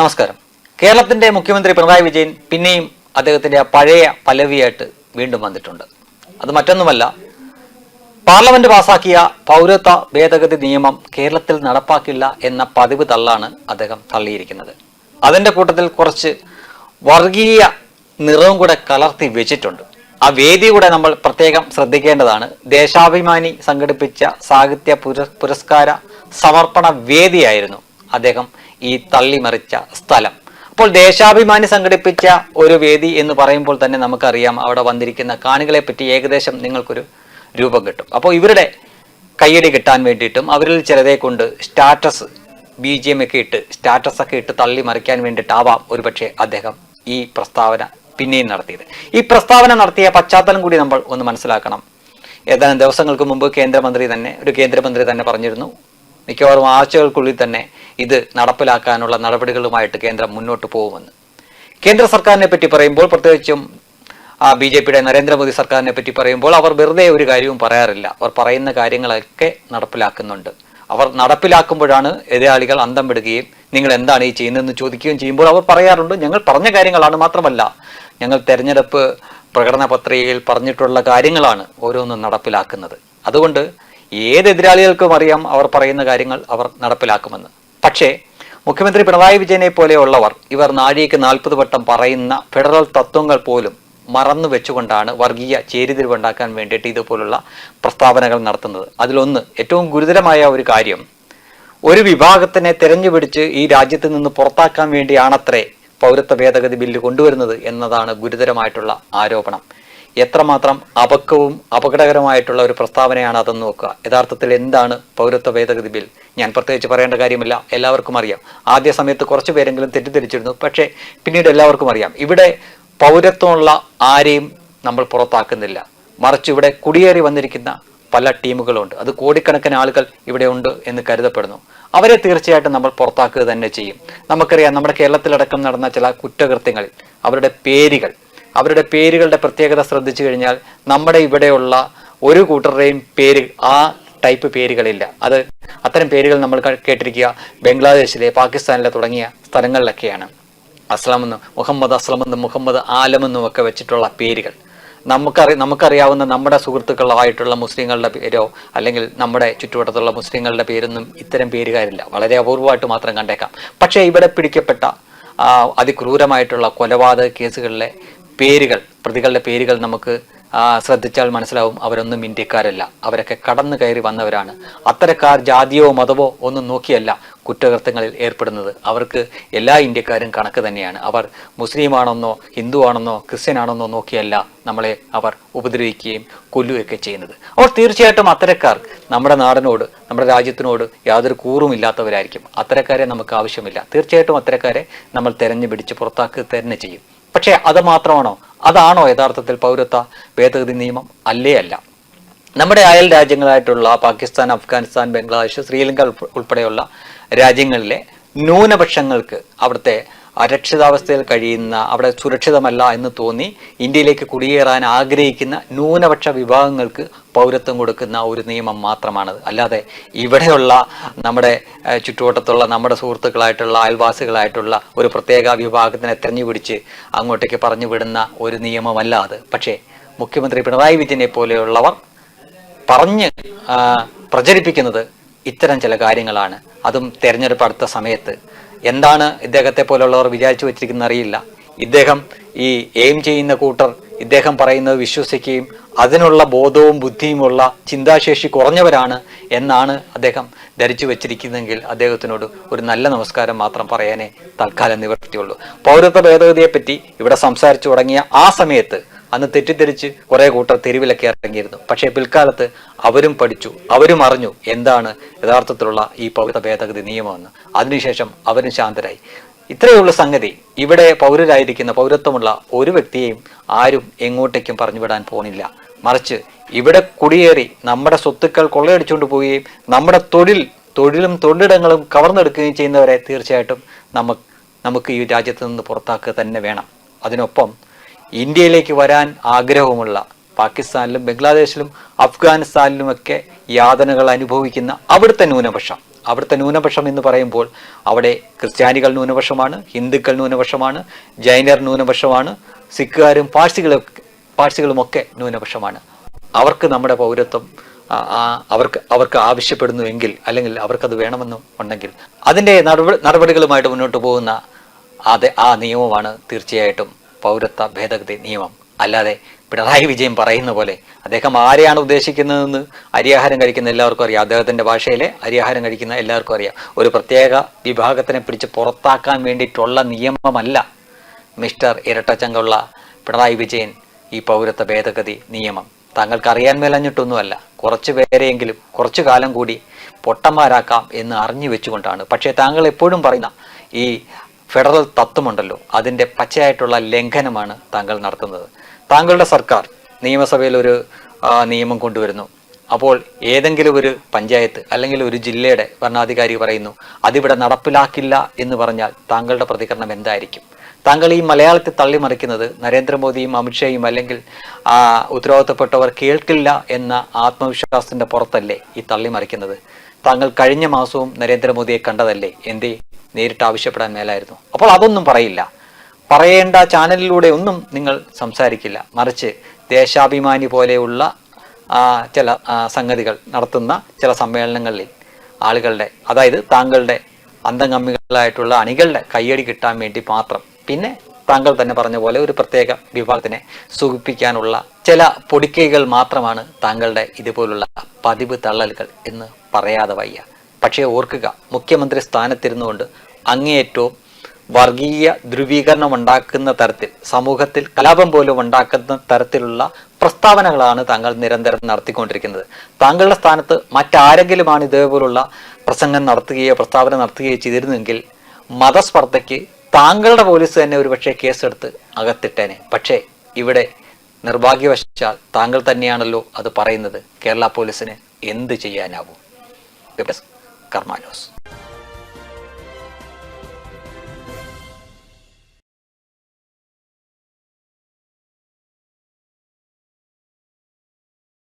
നമസ്കാരം. കേരളത്തിന്റെ മുഖ്യമന്ത്രി പിണറായി വിജയൻ പിന്നെയും അദ്ദേഹത്തിന്റെ പഴയ പലവിയായിട്ട് വീണ്ടും വന്നിട്ടുണ്ട്. അത് മറ്റൊന്നുമല്ല പാർലമെന്റ് പാസാക്കിയ പൗരത്വ ഭേദഗതി നിയമം കേരളത്തിൽ നടപ്പാക്കില്ല എന്ന പതിവ് തള്ളാണ് അദ്ദേഹം തള്ളിയിരിക്കുന്നത്. അതിന്റെ കൂട്ടത്തിൽ കുറച്ച് വർഗീയ നിറവും കൂടെ കലർത്തി വെച്ചിട്ടുണ്ട്. ആ വേദി കൂടെ നമ്മൾ പ്രത്യേകം ശ്രദ്ധിക്കേണ്ടതാണ്. ദേശാഭിമാനി സംഘടിപ്പിച്ച സാഹിത്യ പുര പുരസ്കാര സമർപ്പണ വേദിയായിരുന്നു അദ്ദേഹം ഈ തള്ളിമറിച്ച സ്ഥലം. അപ്പോൾ ദേശാഭിമാനി സംഘടിപ്പിച്ച ഒരു വേദി എന്ന് പറയുമ്പോൾ തന്നെ നമുക്കറിയാം അവിടെ വന്നിരിക്കുന്ന കാണികളെ പറ്റി ഏകദേശം നിങ്ങൾക്കൊരു രൂപം കിട്ടും. അപ്പോൾ ഇവരുടെ കയ്യടി കിട്ടാൻ വേണ്ടിയിട്ടും അവരിൽ ചിലരെ കൊണ്ട് സ്റ്റാറ്റസ് ബി ജി എം ഒക്കെ ഇട്ട് സ്റ്റാറ്റസ് ഒക്കെ ഇട്ട് തള്ളി മറിക്കാൻ വേണ്ടിയിട്ടാവാം ഒരുപക്ഷെ അദ്ദേഹം ഈ പ്രസ്താവന പിന്നെയും നടത്തിയത്. ഈ പ്രസ്താവന നടത്തിയ പശ്ചാത്തലം കൂടി നമ്മൾ ഒന്ന് മനസ്സിലാക്കണം. ഏതാനും ദിവസങ്ങൾക്ക് മുമ്പ് കേന്ദ്രമന്ത്രി തന്നെ ഒരു കേന്ദ്രമന്ത്രി തന്നെ പറഞ്ഞിരുന്നു മിക്കവാറും ആഴ്ചകൾക്കുള്ളിൽ തന്നെ ഇത് നടപ്പിലാക്കാനുള്ള നടപടികളുമായിട്ട് കേന്ദ്രം മുന്നോട്ട് പോകുമെന്ന്. കേന്ദ്ര സർക്കാരിനെ പറ്റി പറയുമ്പോൾ പ്രത്യേകിച്ചും ബി ജെ പിയുടെ നരേന്ദ്രമോദി സർക്കാരിനെ പറ്റി പറയുമ്പോൾ അവർ വെറുതെ ഒരു കാര്യവും പറയാറില്ല. അവർ പറയുന്ന കാര്യങ്ങളൊക്കെ നടപ്പിലാക്കുന്നുണ്ട്. അവർ നടപ്പിലാക്കുമ്പോഴാണ് എതിരാളികൾ അന്തം വിടുകയും നിങ്ങൾ എന്താണ് ഈ ചെയ്യുന്നതെന്ന് ചോദിക്കുകയും ചെയ്യുമ്പോൾ അവർ പറയാറുണ്ട് ഞങ്ങൾ പറഞ്ഞ കാര്യങ്ങളാണ് മാത്രമല്ല ഞങ്ങൾ തെരഞ്ഞെടുപ്പ് പ്രകടന പത്രികയിൽ പറഞ്ഞിട്ടുള്ള കാര്യങ്ങളാണ് ഓരോന്നും നടപ്പിലാക്കുന്നത്. അതുകൊണ്ട് ഏത് എതിരാളികൾക്കും അറിയാം അവർ പറയുന്ന കാര്യങ്ങൾ അവർ നടപ്പിലാക്കുമെന്ന്. പക്ഷേ മുഖ്യമന്ത്രി പിണറായി വിജയനെ പോലെയുള്ളവർ ഇവർ നാഴികയ്ക്ക് നാൽപ്പത് വട്ടം പറയുന്ന ഫെഡറൽ തത്വങ്ങൾ പോലും മറന്നു വെച്ചുകൊണ്ടാണ് വർഗീയ ചേരിതിരിവുണ്ടാക്കാൻ വേണ്ടിയിട്ട് ഇതുപോലുള്ള പ്രസ്താവനകൾ നടത്തുന്നത്. അതിലൊന്ന് ഏറ്റവും ഗുരുതരമായ ഒരു കാര്യം ഒരു വിഭാഗത്തിനെ തെരഞ്ഞുപിടിച്ച് ഈ രാജ്യത്ത് നിന്ന് പുറത്താക്കാൻ വേണ്ടിയാണത്രേ പൗരത്വ ഭേദഗതി ബില്ല് കൊണ്ടുവരുന്നത് എന്നതാണ് ഗുരുതരമായിട്ടുള്ള ആരോപണം. എത്രമാത്രം അപക്വവും അപകടകരമായിട്ടുള്ള ഒരു പ്രസ്താവനയാണ് അതെന്ന് നോക്കുക. യഥാർത്ഥത്തിൽ എന്താണ് പൗരത്വ ഭേദഗതി ബിൽ? ഞാൻ പ്രത്യേകിച്ച് പറയേണ്ട കാര്യമില്ല. എല്ലാവർക്കും അറിയാം. ആദ്യ സമയത്ത് കുറച്ച് പേരെങ്കിലും തെറ്റിദ്ധരിച്ചിരുന്നു. പക്ഷേ പിന്നീട് എല്ലാവർക്കും അറിയാം. ഇവിടെ പൗരത്വമുള്ള ആരെയും നമ്മൾ പുറത്താക്കുന്നില്ല. മറിച്ച് ഇവിടെ കുടിയേറി വന്നിരിക്കുന്ന പല ടീമുകളുണ്ട്. അത് കോടിക്കണക്കിന് ആളുകൾ ഇവിടെ ഉണ്ട് എന്ന് കരുതപ്പെടുന്നു. അവരെ തീർച്ചയായിട്ടും നമ്മൾ പുറത്താക്കുക തന്നെ ചെയ്യും. നമുക്കറിയാം നമ്മുടെ കേരളത്തിലടക്കം നടന്ന ചില കുറ്റകൃത്യങ്ങളിൽ അവരുടെ പേരുകൾ അവരുടെ പേരുകളുടെ പ്രത്യേകത ശ്രദ്ധിച്ചു കഴിഞ്ഞാൽ നമ്മുടെ ഇവിടെയുള്ള ഒരു കൂട്ടരുടെയും പേര് ആ ടൈപ്പ് പേരുകളില്ല. അത് അത്തരം പേരുകൾ നമ്മൾ കേട്ടിരിക്കുക. ബംഗ്ലാദേശിലെ പാകിസ്ഥാനിലെ തുടങ്ങിയ സ്ഥലങ്ങളിലൊക്കെയാണ്. അസ്ലാമെന്നും മുഹമ്മദ് അസ്ലമെന്നും മുഹമ്മദ് ആലമെന്നും ഒക്കെ വെച്ചിട്ടുള്ള പേരുകൾ. നമുക്കറി നമുക്കറിയാവുന്ന നമ്മുടെ സുഹൃത്തുക്കളായിട്ടുള്ള മുസ്ലിങ്ങളുടെ പേരോ അല്ലെങ്കിൽ നമ്മുടെ ചുറ്റുവട്ടത്തുള്ള മുസ്ലിങ്ങളുടെ പേരൊന്നും ഇത്തരം പേരുകാരില്ല. വളരെ അപൂർവമായിട്ട് മാത്രം കണ്ടേക്കാം. പക്ഷേ ഇവിടെ പിടിക്കപ്പെട്ട അതിക്രൂരമായിട്ടുള്ള കൊലപാതക കേസുകളിലെ പേരുകൾ പ്രതികളുടെ പേരുകൾ നമുക്ക് ശ്രദ്ധിച്ചാൽ മനസ്സിലാവും അവരൊന്നും ഇന്ത്യക്കാരല്ല. അവരൊക്കെ കടന്നു കയറി വന്നവരാണ്. അത്തരക്കാർ ജാതിയോ മതമോ ഒന്നും നോക്കിയല്ല കുറ്റകൃത്യങ്ങളിൽ ഏർപ്പെടുന്നത്. അവർക്ക് എല്ലാ ഇന്ത്യക്കാരും കണക്ക് തന്നെയാണ്. അവർ മുസ്ലിമാണെന്നോ ഹിന്ദു ആണെന്നോ ക്രിസ്ത്യൻ ആണെന്നോ നോക്കിയല്ല നമ്മളെ അവർ ഉപദ്രവിക്കുകയും കൊല്ലുകയൊക്കെ ചെയ്യുന്നത്. അവർ തീർച്ചയായിട്ടും അത്തരക്കാർ നമ്മുടെ നാടിനോട് നമ്മുടെ രാജ്യത്തിനോട് യാതൊരു കൂറും ഇല്ലാത്തവരായിരിക്കും അത്തരക്കാരെ നമുക്ക് ആവശ്യമില്ല. തീർച്ചയായിട്ടും അത്തരക്കാരെ നമ്മൾ തെരഞ്ഞു പിടിച്ച് പുറത്താക്കുക തന്നെ ചെയ്യും. പക്ഷേ അത് മാത്രമാണോ? അതാണോ യഥാർത്ഥത്തിൽ പൗരത്വ ഭേദഗതി നിയമം? അല്ലേ അല്ല. നമ്മുടെ അയൽ രാജ്യങ്ങളായിട്ടുള്ള പാകിസ്ഥാൻ അഫ്ഗാനിസ്ഥാൻ ബംഗ്ലാദേശ് ശ്രീലങ്ക ഉൾപ്പെടെയുള്ള രാജ്യങ്ങളിലെ ന്യൂനപക്ഷങ്ങൾക്ക് അവിടുത്തെ അരക്ഷിതാവസ്ഥയിൽ കഴിയുന്ന അവിടെ സുരക്ഷിതമല്ല എന്ന് തോന്നി ഇന്ത്യയിലേക്ക് കുടിയേറാൻ ആഗ്രഹിക്കുന്ന ന്യൂനപക്ഷ വിഭാഗങ്ങൾക്ക് പൗരത്വം കൊടുക്കുന്ന ഒരു നിയമം മാത്രമാണത്. അല്ലാതെ ഇവിടെയുള്ള നമ്മുടെ ചുറ്റുവട്ടത്തുള്ള നമ്മുടെ സുഹൃത്തുക്കളായിട്ടുള്ള അയൽവാസികളായിട്ടുള്ള ഒരു പ്രത്യേക വിഭാഗത്തിനെ തെരഞ്ഞുപിടിച്ച് അങ്ങോട്ടേക്ക് പറഞ്ഞു വിടുന്ന ഒരു നിയമമല്ല അത്. പക്ഷേ മുഖ്യമന്ത്രി പിണറായി വിജയനെ പോലെയുള്ളവർ പറഞ്ഞ് പ്രചരിപ്പിക്കുന്നത് ഇത്തരം ചില കാര്യങ്ങളാണ്. അതും തെരഞ്ഞെടുപ്പ് അടുത്ത സമയത്ത്. എന്താണ് ഇദ്ദേഹത്തെ പോലുള്ളവർ വിചാരിച്ചു വെച്ചിരിക്കുന്ന അറിയില്ല. ഇദ്ദേഹം ഈ എയിം ചെയ്യുന്ന കൂട്ടർ ഇദ്ദേഹം പറയുന്നത് വിശ്വസിക്കുകയും അതിനുള്ള ബോധവും ബുദ്ധിയുമുള്ള ചിന്താശേഷി കുറഞ്ഞവരാണ് എന്നാണ് അദ്ദേഹം ധരിച്ചു വെച്ചിരിക്കുന്നതെങ്കിൽ അദ്ദേഹത്തിനോട് ഒരു നല്ല നമസ്കാരം മാത്രം പറയാനേ തൽക്കാലം നിവർത്തിയുള്ളൂ. പൗരത്വ ഭേദഗതിയെപ്പറ്റി ഇവിടെ സംസാരിച്ചു തുടങ്ങിയ ആ സമയത്ത് അന്ന് തെറ്റിദ്ധരിച്ച് കുറെ കൂട്ടർ തെരുവിലൊക്കെ ഇറങ്ങിയിരുന്നു. പക്ഷേ പിൽക്കാലത്ത് അവരും പഠിച്ചു അവരും അറിഞ്ഞു എന്താണ് യഥാർത്ഥത്തിലുള്ള ഈ പൗരത്വ ഭേദഗതി നിയമമെന്ന്. അതിനുശേഷം അവരും ശാന്തരായി. ഇത്രയുള്ള സംഗതി ഇവിടെ പൗരരായിരിക്കുന്ന പൗരത്വമുള്ള ഒരു വ്യക്തിയെയും ആരും എങ്ങോട്ടേക്കും പറഞ്ഞുവിടാൻ പോണില്ല. മറിച്ച് ഇവിടെ കുടിയേറി നമ്മുടെ സ്വത്തുക്കൾ കൊള്ളയടിച്ചുകൊണ്ട് പോവുകയും നമ്മുടെ തൊഴിൽ തൊഴിലും തൊഴിലിടങ്ങളും കവർന്നെടുക്കുകയും ചെയ്യുന്നവരെ തീർച്ചയായിട്ടും നമുക്ക് നമുക്ക് ഈ രാജ്യത്ത് നിന്ന് പുറത്താക്കുക തന്നെ വേണം. അതിനൊപ്പം ഇന്ത്യയിലേക്ക് വരാൻ ആഗ്രഹവുമുള്ള പാകിസ്ഥാനിലും ബംഗ്ലാദേശിലും അഫ്ഗാനിസ്ഥാനിലുമൊക്കെ യാതനകൾ അനുഭവിക്കുന്ന അവിടുത്തെ ന്യൂനപക്ഷം. അവിടുത്തെ ന്യൂനപക്ഷം എന്ന് പറയുമ്പോൾ അവിടെ ക്രിസ്ത്യാനികൾ ന്യൂനപക്ഷമാണ് ഹിന്ദുക്കൾ ന്യൂനപക്ഷമാണ് ജൈനർ ന്യൂനപക്ഷമാണ് സിഖുകാരും പാഴ്സികളും പാഴ്സികളുമൊക്കെ ന്യൂനപക്ഷമാണ്. അവർക്ക് നമ്മുടെ പൗരത്വം അവർക്ക് അവർക്ക് ആവശ്യപ്പെടുന്നുവെങ്കിൽ അല്ലെങ്കിൽ അവർക്കത് വേണമെന്നും ഉണ്ടെങ്കിൽ അതിന്റെ നടപടി നടപടികളുമായിട്ട് മുന്നോട്ട് പോകുന്ന അത് ആ നിയമമാണ് തീർച്ചയായിട്ടും പൗരത്വ ഭേദഗതി നിയമം. അല്ലാതെ പിണറായി വിജയൻ പറയുന്ന പോലെ അദ്ദേഹം ആരെയാണ് ഉദ്ദേശിക്കുന്നതെന്ന് അരിയാഹാരം കഴിക്കുന്ന എല്ലാവർക്കും അറിയാം. അദ്ദേഹത്തിന്റെ ഭാഷയിലെ അരിയാഹാരം കഴിക്കുന്ന എല്ലാവർക്കും അറിയാം. ഒരു പ്രത്യേക വിഭാഗത്തിനെ പിടിച്ച് പുറത്താക്കാൻ വേണ്ടിയിട്ടുള്ള നിയമമല്ല മിസ്റ്റർ ഇരട്ടച്ചങ്കുള്ള പിണറായി വിജയൻ ഈ പൗരത്വ ഭേദഗതി നിയമം. താങ്കൾക്ക് അറിയാൻ മേലഞ്ഞിട്ടൊന്നുമല്ല. കുറച്ച് പേരെയെങ്കിലും കുറച്ചു കാലം കൂടി പൊട്ടന്മാരാക്കാം എന്ന് അറിഞ്ഞു വെച്ചുകൊണ്ടാണ്. പക്ഷേ താങ്കൾ എപ്പോഴും പറയുന്ന ഈ ഫെഡറൽ തത്വമുണ്ടല്ലോ. അതിന്റെ പച്ചയായിട്ടുള്ള ലംഘനമാണ് താങ്കൾ നടത്തുന്നത്. താങ്കളുടെ സർക്കാർ നിയമസഭയിൽ ഒരു നിയമം കൊണ്ടുവരുന്നു. അപ്പോൾ ഏതെങ്കിലും ഒരു പഞ്ചായത്ത് അല്ലെങ്കിൽ ഒരു ജില്ലയുടെ ഭരണാധികാരി പറയുന്നു അതിവിടെ നടപ്പിലാക്കില്ല എന്ന് പറഞ്ഞാൽ താങ്കളുടെ പ്രതികരണം എന്തായിരിക്കും? താങ്കൾ ഈ മലയാളത്തെ തള്ളിമറിക്കുന്നത് നരേന്ദ്രമോദിയും അമിത്ഷായും അല്ലെങ്കിൽ ആ ഉത്തരവാദിത്തപ്പെട്ടവർ കേൾക്കില്ല എന്ന ആത്മവിശ്വാസത്തിന്റെ പുറത്തല്ലേ ഈ തള്ളിമറിക്കുന്നത്? താങ്കൾ കഴിഞ്ഞ മാസവും നരേന്ദ്രമോദിയെ കണ്ടതല്ലേ? എന്തേ? നേരിട്ട് ആവശ്യപ്പെടാൻ മേലായിരുന്നു. അപ്പോൾ അതൊന്നും പറയില്ല. പറയേണ്ട ചാനലിലൂടെ ഒന്നും നിങ്ങൾ സംസാരിക്കില്ല. മറിച്ച് ദേശാഭിമാനി പോലെയുള്ള ചില സംഗതികൾ നടത്തുന്ന ചില സമ്മേളനങ്ങളിൽ ആളുകളുടെ അതായത് താങ്കളുടെ അന്തംഗമ്മികളായിട്ടുള്ള അണികളുടെ കയ്യടി കിട്ടാൻ വേണ്ടി മാത്രം. പിന്നെ താങ്കൾ തന്നെ പറഞ്ഞ പോലെ ഒരു പ്രത്യേക വിഭാഗത്തിനെ സുഖിപ്പിക്കാനുള്ള ചില പൊടിക്കൈകൾ മാത്രമാണ് താങ്കളുടെ ഇതുപോലുള്ള പതിവ് തള്ളലുകൾ എന്ന് പറയാതെ വയ്യ. പക്ഷേ ഓർക്കുക മുഖ്യമന്ത്രി സ്ഥാനത്തിരുന്നുകൊണ്ട് അങ്ങേയറ്റവും വർഗീയ ധ്രുവീകരണം ഉണ്ടാക്കുന്ന തരത്തിൽ സമൂഹത്തിൽ കലാപം പോലും ഉണ്ടാക്കുന്ന തരത്തിലുള്ള പ്രസ്താവനകളാണ് താങ്കൾ നിരന്തരം നടത്തിക്കൊണ്ടിരിക്കുന്നത്. താങ്കളുടെ സ്ഥാനത്ത് മറ്റാരെങ്കിലുമാണ് ഇതേപോലുള്ള പ്രസംഗം നടത്തുകയോ പ്രസ്താവന നടത്തുകയോ ചെയ്തിരുന്നെങ്കിൽ മതസ്പർദ്ധയ്ക്ക് താങ്കളുടെ പോലീസ് തന്നെ ഒരുപക്ഷെ കേസെടുത്ത് അകത്തിട്ടേനെ. പക്ഷേ ഇവിടെ നിർഭാഗ്യവശാൽ താങ്കൾ തന്നെയാണല്ലോ അത് പറയുന്നത്. കേരള പോലീസിന് എന്ത് ചെയ്യാനാവും? കർമാനോസ്